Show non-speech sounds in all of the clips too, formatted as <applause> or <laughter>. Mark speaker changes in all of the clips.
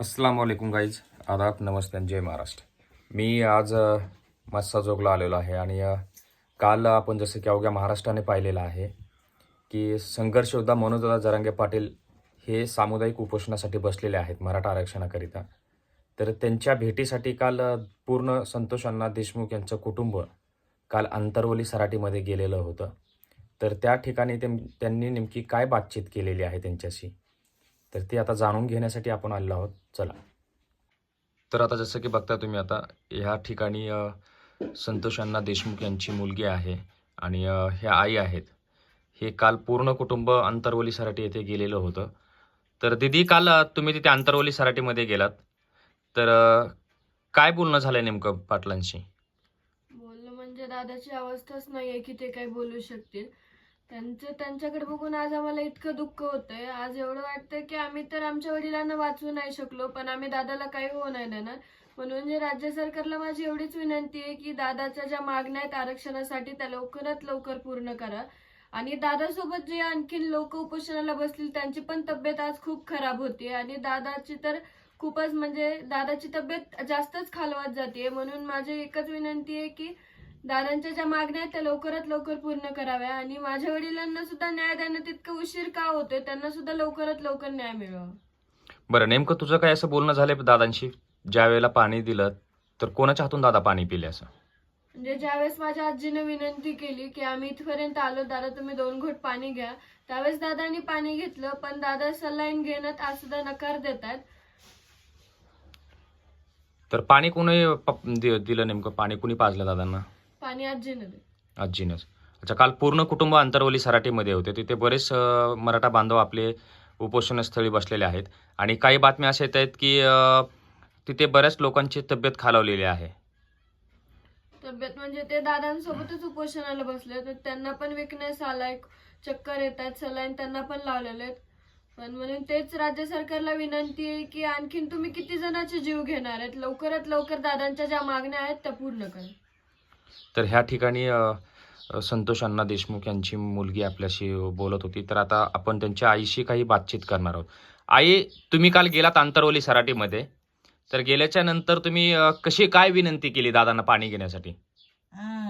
Speaker 1: अस्सलाम वालेकुम गाईज आदाब नमस्ते जय महाराष्ट्र. मी आज अ, मस्साजोगला आलेलो आहे आणि काल आपण जसं की अवघ्या महाराष्ट्राने पाहिलेलं आहे की संघर्ष योद्धा जरांगे पाटील हे सामुदायिक उपोषणासाठी बसलेले आहेत मराठा आरक्षणाकरिता. तर त्यांच्या भेटीसाठी काल पूर्ण संतोष अण्णा देशमुख यांचं कुटुंब काल अंतरवली सराटीमध्ये गेलेलं होतं. तर त्या ठिकाणी ते त्यांनी नेमकी काय बातचीत केलेली आहे त्यांच्याशी? तर ते आता जाणून घेण्यासाठी आपण आलेलो आहोत. चला. तर आता जसं की बघता तुम्ही आता ह्या ठिकाणी संतोष अण्णा देशमुख यांची मुलगी आहे आणि ह्या आई आहेत. हे काल पूर्ण कुटुंब अंतरवली सराटी येथे गेलेलं होतं. तर दिदी काल तुम्ही तिथे अंतरवली सराटीमध्ये गेलात. तर काय बोलणं झालं नेमकं पाटलांशी?
Speaker 2: बोलणं म्हणजे दादाची अवस्थाच नाहीये की ते काही बोलू शकतील. त्यांचं त्यांच्याकडे बघून आज आम्हाला इतकं दुःख होतंय. आज एवढं वाटतंय की आम्ही तर आमच्या वडिलांना वाचवू नाही शकलो पण आम्ही दादाला काही होऊ नाही देणार. म्हणून जे राज्य सरकारला माझी एवढीच विनंती आहे की दादाच्या ज्या मागण्या आहेत आरक्षणासाठी त्या लवकरात लवकर पूर्ण करा. आणि दादासोबत जे आणखीन लोक उपोषणाला बसतील त्यांची पण तब्येत आज खूप खराब होती आणि दादाची तर खूपच म्हणजे दादाची तब्येत जास्तच खालवत जाते म्हणून माझी एकच विनंती आहे की दादांच्या ज्या मागण्या आहेत त्या लवकरात लवकर पूर्ण कराव्या. आणि माझ्या वडिलांना सुद्धा न्याय देणं तितकं उशीर का होतोय? त्यांना सुद्धा लवकरात लवकर न्याय मिळावा.
Speaker 1: बरं नेमकं तुझं काय असं बोलणं झालं दादांशी? ज्या वेळेला पाणी दिलं तर कोणाच्या हातून दादा पाणी पिले असं?
Speaker 2: म्हणजे ज्यावेळेस माझ्या आजीने विनंती केली की आम्ही इथपर्यंत आलो दादा तुम्ही दोन घोट पाणी घ्या. त्यावेळेस दादानी पाणी घेतलं पण दादा सलाईन घेण्यात आज सुद्धा नकार देतात.
Speaker 1: तर पाणी कोणी प- दि- दिलं नेमकं? पाणी कुणी पाजलं दादांना?
Speaker 2: पाणी आजीने दिलं
Speaker 1: आजीनंच. अच्छा काल पूर्ण कुटुंब अंतरवली सराटीमध्ये होते. तिथे बरेच अ, मराठा बांधव आपले उपोषणस्थळी बसलेले आहेत. आणि काही बातम्या अशा येत आहेत की अ, तिथे बऱ्याच लोकांची तब्येत खालावलेली आहे.
Speaker 2: तब्येत म्हणजे ते दादांसोबतच उपोषणाला बसले तर त्यांना पण विकनेस आलाय चक्कर येत आहेत सलाईन त्यांना पण लावलेले आहेत. पण म्हणून तेच राज्य सरकारला विनंती आहे की आणखीन तुम्ही किती जणांचे जीव घेणार आहेत? लवकरात लवकर दादांच्या ज्या मागण्या आहेत त्या पूर्ण करा.
Speaker 1: तर ह्या ठिकाणी संतोष अण्णा देशमुख यांची मुलगी आपल्याशी बोलत होती. तर आता आपण त्यांच्या आईशी काही बातचीत करणार आहोत. आई तुम्ही काल गेलात आंतरवली सराटीमध्ये. तर गेल्याच्यानंतर तुम्ही कशी काय विनंती केली दादांना पाणी घेण्यासाठी?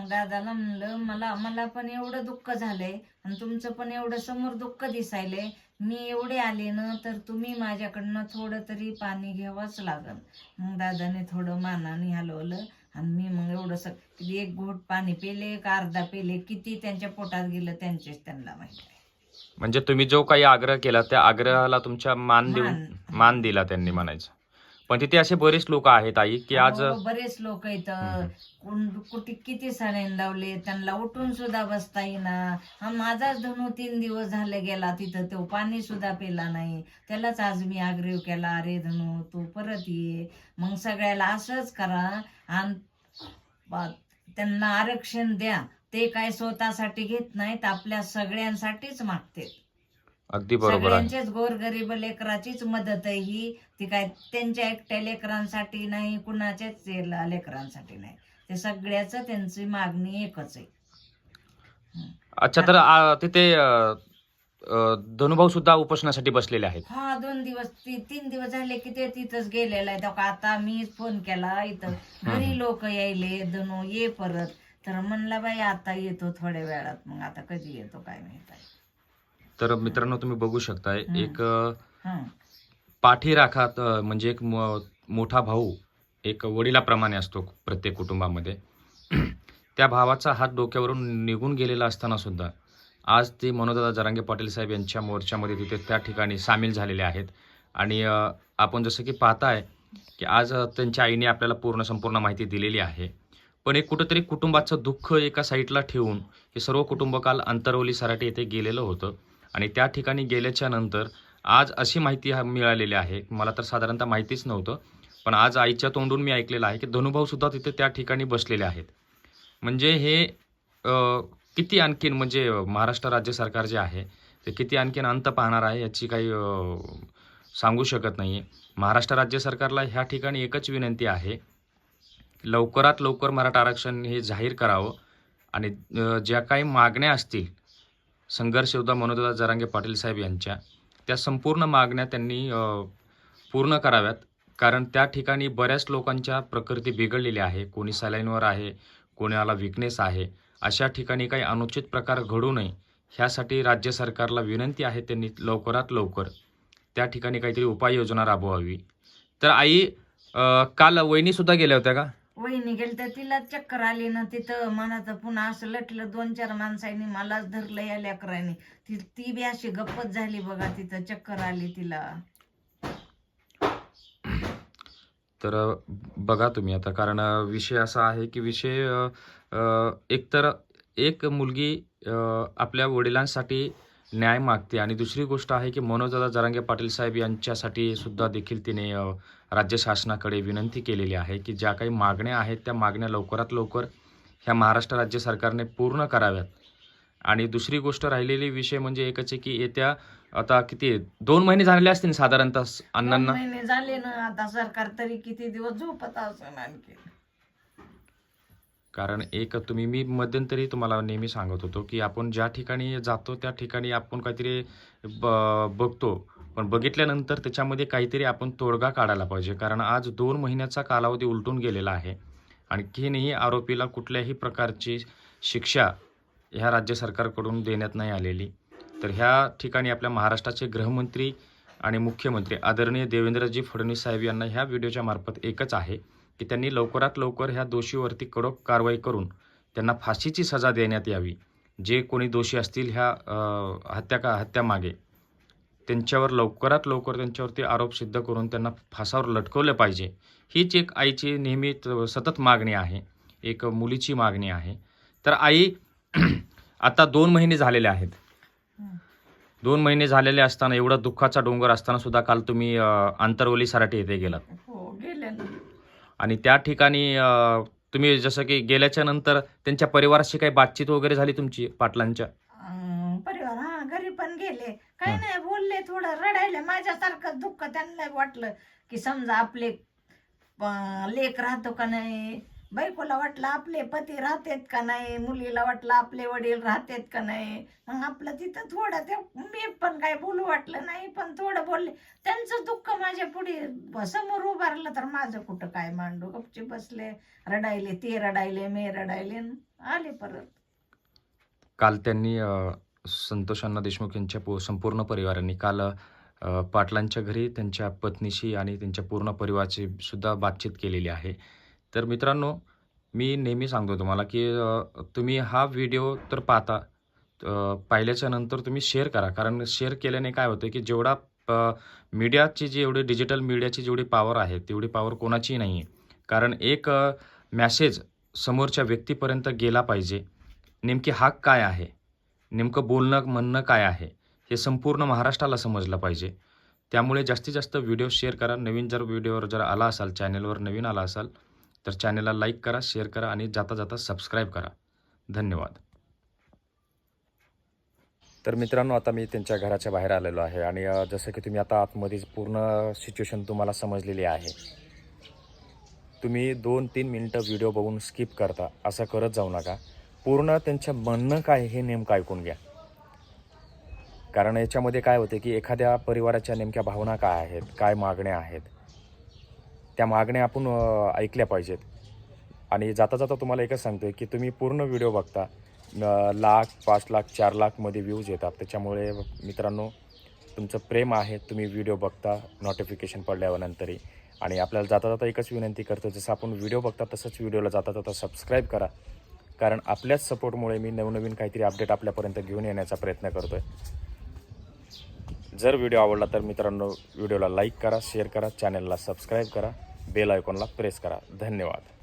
Speaker 3: दादाला म्हणलं मला मला पण एवढं दुःख झालंय आणि तुमचं पण एवढं समोर दुःख दिसायलंय. मी एवढे आले ना तर तुम्ही माझ्याकडनं थोडं तरी पाणी घ्यावंच लागल. मग दादाने थोडं मानाने हलवलं. आणि मी मग एवढं स एक घोट पाणी पेले का अर्धा पेले किती त्यांच्या पोटात गेलं त्यांचेच त्यांना माहिती आहे.
Speaker 1: म्हणजे तुम्ही जो काही आग्रह केला त्या आग्रहाला तुमच्या मान देऊन
Speaker 3: मान.
Speaker 1: मान दिला त्यांनी म्हणायचं पण तिथे असे बरेच लोक आहेत आई की आज
Speaker 3: अहो, बरेच लोक
Speaker 1: हम्म.
Speaker 3: इथं कुठे किती सणाईन लावले त्यांना उठून सुद्धा बसता येईना. हा माझाच धनू तीन दिवस झाले गेला तिथं तो पाणी सुद्धा पेला नाही. त्यालाच आज मी आग्रह केला अरे धनू तू परत ये. मग सगळ्याला असंच करा. आणि बा- त्यांना आरक्षण द्या. ते काय स्वतःसाठी घेत नाहीत आपल्या सगळ्यांसाठीच मागते
Speaker 1: अगदी बरोबर आहे.
Speaker 3: सगळ्यांचेच गोरगरीब लेकराचीच मदत आहे ही. ती काय त्यांच्या एकट्या लेकरांसाठी नाही कुणाच्याच ल- लेकरांसाठी नाही. ते सगळ्याच त्यांची मागणी एकच आहे.
Speaker 1: अच्छा तर आ, तिथे अ, अ, धनुभाऊ सुद्धा उपोषणासाठी बसलेले आहेत.
Speaker 3: हा दोन दिवस ती तीन दिवस झाले की ते तिथंच गेलेला आहे. तेव्हा आता मी फोन केला इथं. घरी लोक यायले धनु ये परत. तर म्हणला बाई आता येतो थोड्या वेळात. मग आता कधी येतो काय माहीत आहे.
Speaker 1: तर मित्रांनो तुम्ही बघू शकताय
Speaker 3: हम्म.
Speaker 1: एक. पाठी राखात म्हणजे एक मोठा भाऊ एक वडिलाप्रमाणे असतो प्रत्येक कुटुंबामध्ये <clears throat> त्या भावाचा हात डोक्यावरून निघून गेलेला असताना सुद्धा आज ते मनोदादा जरांगे पाटील साहेब यांच्या मोर्चामध्ये तिथे त्या ठिकाणी सामील झालेले आहेत आणि आपण जसं की पाहताय की आज त्यांच्या आईने आपल्याला पूर्ण संपूर्ण माहिती दिलेली आहे पण एक कुठंतरी कुटुंबाचं दुःख एका साईडला ठेवून हे सर्व कुटुंब काल अंतरवली सराटे येथे गेलेलं होतं आणि त्या ठिकाणी गेल्याच्यानंतर आज अशी माहिती हा मिळालेली आहे. मला तर साधारणतः माहितीच नव्हतं पण आज आईच्या तोंडून मी ऐकलेलं आहे की धनुभाऊसुद्धा तिथे त्या ठिकाणी बसलेले आहेत. म्हणजे हे किती आणखीन म्हणजे महाराष्ट्र राज्य सरकार जे आहे ते किती आणखीन अंत पाहणार आहे याची काही सांगू शकत नाही महाराष्ट्र राज्य सरकारला ह्या ठिकाणी एकच विनंती आहे लवकरात लवकर मराठा आरक्षण हे जाहीर करावं आणि ज्या काही मागण्या असतील संघर्ष योद्धा मनोदा जरांगे पाटील साहेब यांच्या त्या संपूर्ण मागण्या त्यांनी पूर्ण कराव्यात. कारण त्या ठिकाणी बऱ्याच लोकांच्या प्रकृती बिघडलेल्या आहे. कोणी सलाईनवर आहे कोणाला विकनेस आहे. अशा ठिकाणी काही अनुचित प्रकार घडू नये ह्यासाठी राज्य सरकारला विनंती आहे त्यांनी लवकरात लवकर त्या ठिकाणी काहीतरी उपाययोजना राबवावी. तर आई काल वहिनीसुद्धा गेल्या होत्या का?
Speaker 3: वहिनी गेली तर तिला चक्कर आली ना तिथं मनाचं पुन्हा असं लटलं दोन चार माणसांनी मलाच धरलं या लेकरांनी. ती ती बी अशी गप्पच झाली बघा तिथं चक्कर आली तिला.
Speaker 1: तर बघा तुम्ही आता कारण विषय असा आहे की विषय एकतर एक मुलगी आपल्या वडिलांसाठी न्याय मागते. आणि दुसरी गोष्ट आहे की मनोजदादा जरांगे पाटील साहेब यांच्यासाठी सुद्धा देखील तिने राज्य शासनाकडे विनंती केलेली आहे की ज्या काही मागण्या आहेत त्या मागण्या लवकरात लवकर ह्या महाराष्ट्र राज्य सरकारने पूर्ण कराव्यात. आणि दुसरी गोष्ट राहिलेली विषय म्हणजे एकच आहे की येत्या आता किती दोन महिने झालेले असतील साधारणतः अण्णांना.
Speaker 3: महिने झाले ना आता सरकार तरी किती दिवस झोपत असेल आणखी
Speaker 1: कारण एक तुम्ही मी मध्यंतरी तुम्हाला नेहमी सांगत होतो की आपण ज्या ठिकाणी जातो त्या ठिकाणी आपण काहीतरी ब बघतो. पण बघितल्यानंतर त्याच्यामध्ये काहीतरी आपण तोडगा काढायला पाहिजे. कारण आज दोन महिन्याचा कालावधी उलटून गेलेला आहे. आणखीनही आरोपीला कुठल्याही प्रकारची शिक्षा ह्या राज्य सरकारकडून देण्यात नाही आलेली. तर ह्या ठिकाणी आपल्या महाराष्ट्राचे गृहमंत्री आणि मुख्यमंत्री आदरणीय देवेंद्रजी फडणवीस साहेब यांना ह्या व्हिडिओच्या मार्फत एकच आहे. की त्यांनी लवकरात लवकर ह्या दोषीवरती कडक कारवाई करून त्यांना फाशीची सजा देण्यात यावी. जे कोणी दोषी असतील ह्या हत्या का हत्यामागे त्यांच्यावर लवकरात लवकर त्यांच्यावरती आरोप सिद्ध करून त्यांना फासावर लटकवलं पाहिजे. हीच एक आईची नेहमी सतत मागणी आहे. एक मुलीची मागणी आहे. तर आई <clears throat> आता दोन महिने झालेले आहेत. दोन महिने झालेले असताना एवढा दुःखाचा डोंगर असताना सुद्धा काल तुम्ही आंतरवली सराटी येथे गेलात. आणि त्या ठिकाणी तुम्ही जसं की गेल्याच्यानंतर त्यांच्या परिवाराशी काही बातचीत वगैरे झाली तुमची पाटलांच्या?
Speaker 3: अं, परिवार हा घरी पण गेले. काही
Speaker 1: हं.
Speaker 3: नाही बोलले थोडं रडायले. माझ्यासारखं दुःख त्यांना वाटलं की समजा आपले अं, लेक राहतो का नाही? बायकोला वाटलं आपले पती राहतेत का नाही? मुलीला वाटलं आपले वडील राहतेत का नाही? मग आपलं तिथं थोडं ते मी पण काय बोलू वाटलं नाही पण थोडं बोलले. त्यांचं दुःख माझ्या पुढे समोर उभारलं तर माझं कुठं काय मांडू? गपचे बसले रडायले ते रडायले मी रडायले आले परत.
Speaker 1: काल त्यांनी संतोष अण्णा देशमुख यांच्या संपूर्ण परिवारांनी काल पाटलांच्या घरी त्यांच्या पत्नीशी आणि त्यांच्या पूर्ण परिवाराची सुद्धा बातचीत केलेली आहे. तर मित्रांनो मी नेहमी सांगतो तुम्हाला की तुम्ही हा व्हिडिओ तर पाहता पाहिल्याच्या नंतर तुम्ही शेअर करा. कारण शेअर केल्याने काय होतं की जेवढा मीडियाची जी एवढी डिजिटल मीडियाची जेवढी पॉवर आहे तेवढी पॉवर कोणाचीही नाही आहे कारण एक मॅसेज समोरच्या व्यक्तीपर्यंत गेला पाहिजे. नेमकी हाक काय आहे? नेमकं बोलणं म्हणणं काय आहे? हे संपूर्ण महाराष्ट्राला समजलं पाहिजे. त्यामुळे जास्तीत जास्त व्हिडिओ शेअर करा. नवीन जर व्हिडिओवर जर आला असाल चॅनलवर नवीन आला असाल तर चॅनलला लाईक करा शेअर करा आणि जाता जाता सबस्क्राईब करा. धन्यवाद. तर मित्रांनो आता मी त्यांच्या घराच्या बाहेर आलेलो आहे आणि जसं की तुम्ही आता आतमध्ये पूर्ण सिच्युएशन तुम्हाला समजलेली आहे. तुम्ही दोन तीन मिनटं व्हिडिओ बघून स्किप करता असं करत जाऊ नका. पूर्ण त्यांचं म्हणणं काय हे नेमकं ऐकून घ्या. कारण याच्यामध्ये काय होते की एखाद्या परिवाराच्या नेमक्या भावना काय आहेत काय मागण्या आहेत त्या मागण्या आपण ऐकल्या पाहिजेत. आणि जाता जाता तुम्हाला एकच सांगतोय की तुम्ही पूर्ण व्हिडिओ बघता. लाख पाच लाख चार लाखमध्ये व्ह्यूज येतात. त्याच्यामुळे मित्रांनो तुमचं प्रेम आहे तुम्ही व्हिडिओ बघता नोटिफिकेशन पडल्यानंतरही आणि आपल्याला जाता जाता एकच विनंती करतो जसं आपण व्हिडिओ बघता तसंच व्हिडिओला जाता जाता सबस्क्राईब करा. कारण आपल्याच सपोर्टमुळे मी नवनवीन काहीतरी अपडेट आपल्यापर्यंत घेऊन येण्याचा प्रयत्न करतो आहे जर व्हिडिओ आवडला तर मित्रांनो व्हिडिओला लाईक करा शेअर करा चॅनलला सबस्क्राईब करा बेल आयकॉनला प्रेस करा. धन्यवाद.